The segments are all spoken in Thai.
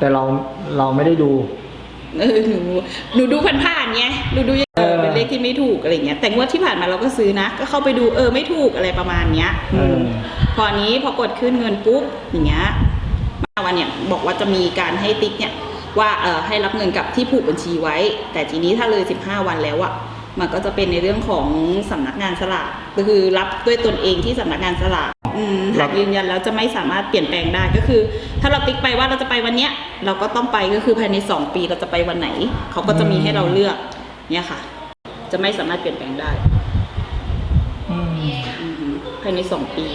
แต่เราเราไม่ได้ดู เออหนูหนูดูผ่านๆไงหนูดูเอเอออเป็นเลขที่ไม่ถูกอะไรเงี้ยแต่งวดที่ผ่านมาเราก็ซื้อนะ ก็เข้าไปดูเออไม่ถูกอะไรประมาณเนี้ยเออมพออันนี้พอกดขึ้นเงินปุ๊บอย่างเงี้ยมาวันเนี่ยบอกว่าจะมีการให้ติ๊กเนี่ย ว่าเออให้รับเงินกับที่ผูกบัญชีไว้ แต่ทีนี้ถ้าเลย 15 วันแล้วอะมันก็จะเป็นในเรื่องของสำนักงานสลากก็คือรับด้วยตนเองที่สำนักงานสลากอืม หากยืนยันแล้วจะไม่สามารถเปลี่ยนแปลงได้ก็คือ ถ้าเราติ๊กไปว่าเราจะไปวันเนี้ย เราก็ต้องไปก็คือภายใน 2 ปีเราจะไปวันไหน เขาก็จะมีให้เราเลือกเนี่ยค่ะ จะไม่สามารถเปลี่ยนแปลงได้อืมอือฮึภายใน 2 ปี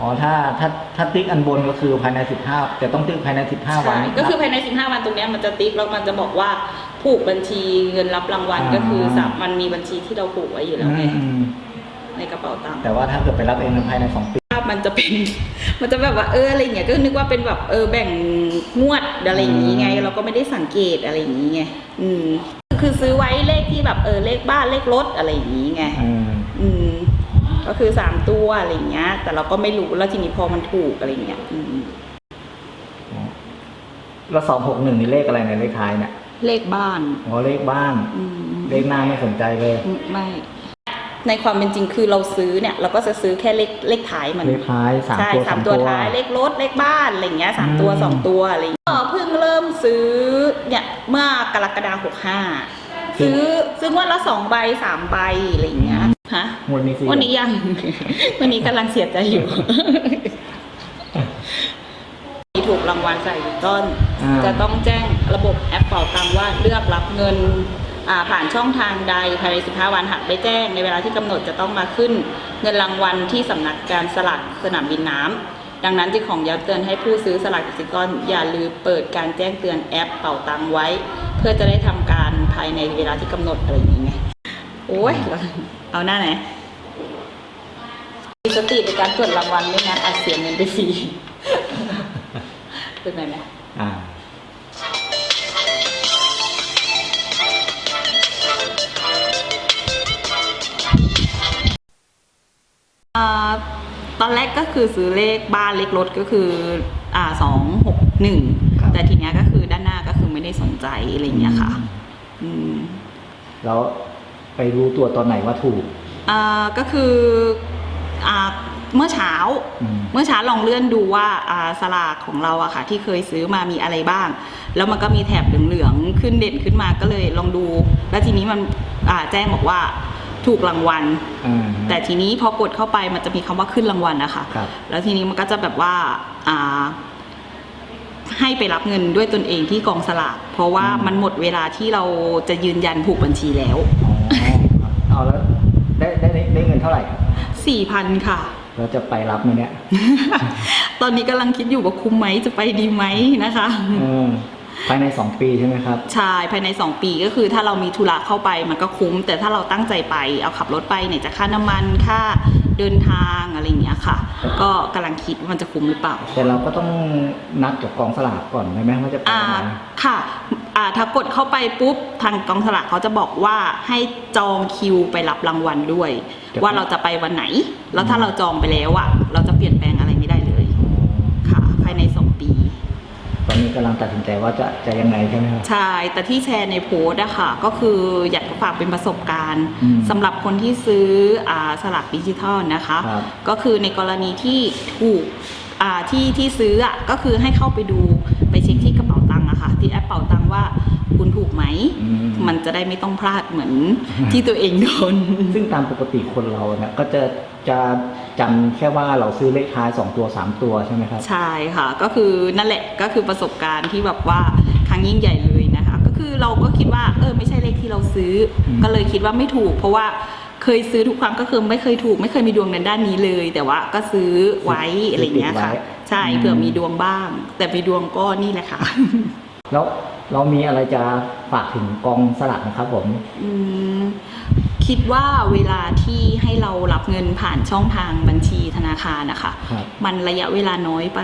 อ๋อถ้าถ้าถ้าติ๊กอันบนก็คือภายในสิบห้าจะต้องติ๊กภายในสิบห้าวันใช่ก็คือภายใน 15 วันตรงเนี้ยมันจะติ๊กแล้วมันจะบอกว่าผูกบัญชีเงินรับรางวัลอ่าก็คือสามมันมีบัญชีที่เราผูกไว้อยู่แล้วไงอืม ในกระเป๋าตังค์แต่ว่าถ้าเกิดไปรับเองภายในสองปีภาพมันจะเป็น มันจะแบบว่าเอออะไรอย่างเงี้ยก็นึกว่าเป็นแบบเออแบ่งงวดอะไรอย่างงี้ไง เราก็ไม่ได้สังเกตอะไรอย่างงี้ไงอืมคือซื้อไว้เลขที่แบบเออเลขบ้านเลขรถอะไรอย่างงี้ไงอืมอืมก็คือสามตัวอะไรอย่างเงี้ย แต่เราก็ไม่รู้แล้วทีนี้พอมันถูกอะไรอย่างเงี้ยอืมแล้วสองหกหนึ่งนี่เลขอะไรในยเลขท้ายเนี่ยเลขบ้านอ๋อเลขบ้าน อืมเลขหน้าไม่สนใจเลย ไม่ ในความเป็นจริงคือเราซื้อเนี่ยเราก็จะซื้อแค่เลขเลขท้ายมันเลขท้ายสามใช่ตัวสามตัวท้ายเลขรถเลขบ้านอะไรอย่างเงี้ยสามตัวอืมสองตัวอะไรอย่างเงี้ยก็เพิ่งเริ่มซื้อเนี่ยเมื่อกรกฎาหกห้าซื้อซื้องวดละสองใบสามใบอะไรอย่างเงี้ยฮะงวดนี้สิวันนี้ยังวันนี้กำลังเสียใจอยู่มีถูกรางวัลใส่ต้นอ่าจะต้องแจ้งระบบแอปเป่าตังว่าเลือกรับเงินอ่า ผ่านช่องทางใดภายใน 15 วันหากไม่แจ้ง ในเวลาที่กำหนดจะต้องมาขึ้น เงินรางวัลที่สำนักการสลากสนามบินน้ำดังนั้นจึงของย้ำเตือนให้ผู้ซื้อสลากดิจิตอลอย่าลืมเปิดการแจ้งเตือนแอปเป่าตังไว้ เพื่อจะได้ทำการภายในเวลาที่กำหนดอะไรอย่างเงี้ยโอ้ยเอาหน้าไหนมีสติในการตรวจรางวัลไม่งั้นอาจเสียเงินไปฟรีเป็นไงไหมอ่า ตอนแรกก็คือซื้อเลขบ้านเลขรถก็คืออ่าสองหกหนึ่งครับ แต่ทีเนี้ยก็คือด้านหน้าก็คือไม่ได้สนใจอะไรอย่างเงี้ยค่ะอืม แล้วไปรู้ตัวตอนไหนว่าถูกอ่าก็คืออ่าเมื่อเช้า อืม เมื่อเช้าลองเลื่อนดูว่าอ่าสลากของเราอะค่ะ ที่เคยซื้อมามีอะไรบ้าง แล้วมันก็มีแถบเหลืองๆขึ้นเด่นขึ้นมาก็เลยลองดู แล้วทีนี้มันอ่าแจ้งบอกว่า ถูกรางวัลอ่าแต่ทีนี้พอกดเข้าไปมันจะมีคำว่าขึ้นรางวัลนะคะ ครับ แล้วทีนี้มันก็จะแบบว่าอ่า ให้ไปรับเงินด้วยตนเองที่กองสลากเพราะว่าอืมมันหมดเวลาที่เราจะยืนยันผูกบัญชีแล้วอ๋อครับเอาแล้วได้ได้ได้ได้เงินเท่าไหร่ครับสี่พันค่ะ เราจะไปรับไหมเนี่ยตอนนี้กำลังคิดอยู่ว่าคุ้มไหมจะไปดีไหมนะคะเออ ภายในสองปีใช่ไหมครับ ใช่ภายใน 2 ปีก็คือถ้าเรามีธุระเข้าไปมันก็คุ้ม แต่ถ้าเราตั้งใจไปเอาขับรถไปเนี่ยจะค่าน้ำมันค่าเดินทางอะไรอย่างเงี้ยค่ะ ก็กำลังคิดว่ามันจะคุ้มหรือเปล่า แต่เราก็ต้องนัดกับกองสลากก่อนใช่ไหมว่าจะไปอ่าวันไหนค่ะอ่าถ้ากดเข้าไปปุ๊บทางกองสลากเขาจะบอกว่าให้จองคิวไปรับรางวัลด้วย ว่าเราจะไปวันไหน แล้วถ้าเราจองไปแล้วอะเราจะเปลี่ยนแปลงอะไรไม่ได้เลยค่ะ ภายใน 2 ปี ตอนนี้ กำลังตัดสินใจว่าจะจะยังไงใช่ไหมครับใช่ แต่ที่แชร์ในโพสต์อะค่ะก็คืออยากจะฝากเป็นประสบการณ์อืมสำหรับคนที่ซื้ออาสลากดิจิทัลนะคะครับก็คือในกรณีที่ถูกอ่าที่ที่ซื้ออะก็คือให้เข้าไปดูไปเช็คที่กระเป๋าตังค์อะค่ะที่แอปเป๋าตังค์ว่า คุณถูกไหม อืม มันจะได้ไม่ต้องพลาดเหมือนที่ตัวเองโดน ซึ่งตามปกติคนเราเนี่ยก็จะจะจำแค่ว่าเราซื้อเลขท้ายสองตัวสามตัวใช่ไหมครับ ใช่ค่ะ ก็คือนั่นแหละก็คือประสบการณ์ที่แบบว่าครั้งยิ่งใหญ่เลยนะคะ ก็คือเราก็คิดว่าเออไม่ใช่เลขที่เราซื้ออม ก็เลยคิดว่าไม่ถูก เพราะว่าเคยซื้อทุกครั้งก็คือไม่เคยถูก ไม่เคยมีดวงในด้านนี้เลย แต่ว่าก็ซื้อไว้อะไรอย่างเงี้ยค่ะ ใช่เผื่อมีดวงบ้าง แต่มีดวงก็นี่แหละค่ะ แล้ว เรามีอะไรจะฝากถึงกองสลากนะครับผมอืมคิดว่าเวลาที่ให้เรารับเงินผ่านช่องทางบัญชีธนาคารนะคะ ครับ มันระยะเวลาน้อยไป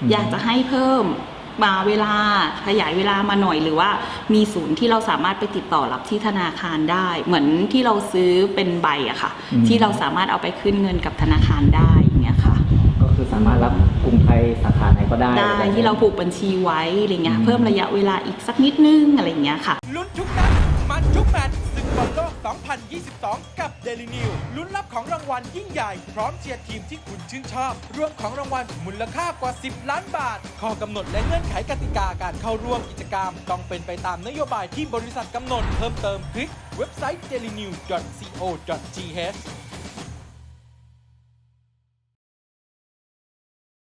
อืม อยากจะให้เพิ่มมาเวลาขยายเวลามาหน่อยหรือว่า มีศูนย์ที่เราสามารถไปติดต่อรับที่ธนาคารได้ เหมือนที่เราซื้อเป็นใบอะค่ะอืมที่เราสามารถเอาไปขึ้นเงินกับธนาคารได้อย่างเงี้ยค่ะก็คือสามารถรับกรุงไทยสาขาไหนก็ได้ได้อะแบบนี้ที่เราผูกบัญชีไว้อะไรเงี้ยอืมเพิ่มระยะเวลาอีกสักนิดนึงอะไรเงี้ยค่ะ ลุ้นทุกนัดมันทุกแมตช์ศึกบอลโลก 2022 กับ Daily New ลุ้นรับของรางวัลยิ่งใหญ่ พร้อมเชียร์ทีมที่คุณชื่นชอบ รวมของรางวัลมูลค่ากว่า 10 ล้านบาท ข้อกำหนดและเงื่อนไขกติกาการเข้าร่วมกิจกรรม ต้องเป็นไปตามนโยบายที่บริษัทกำหนด เพิ่มเติมคลิกเว็บไซต์ dailynew.co.th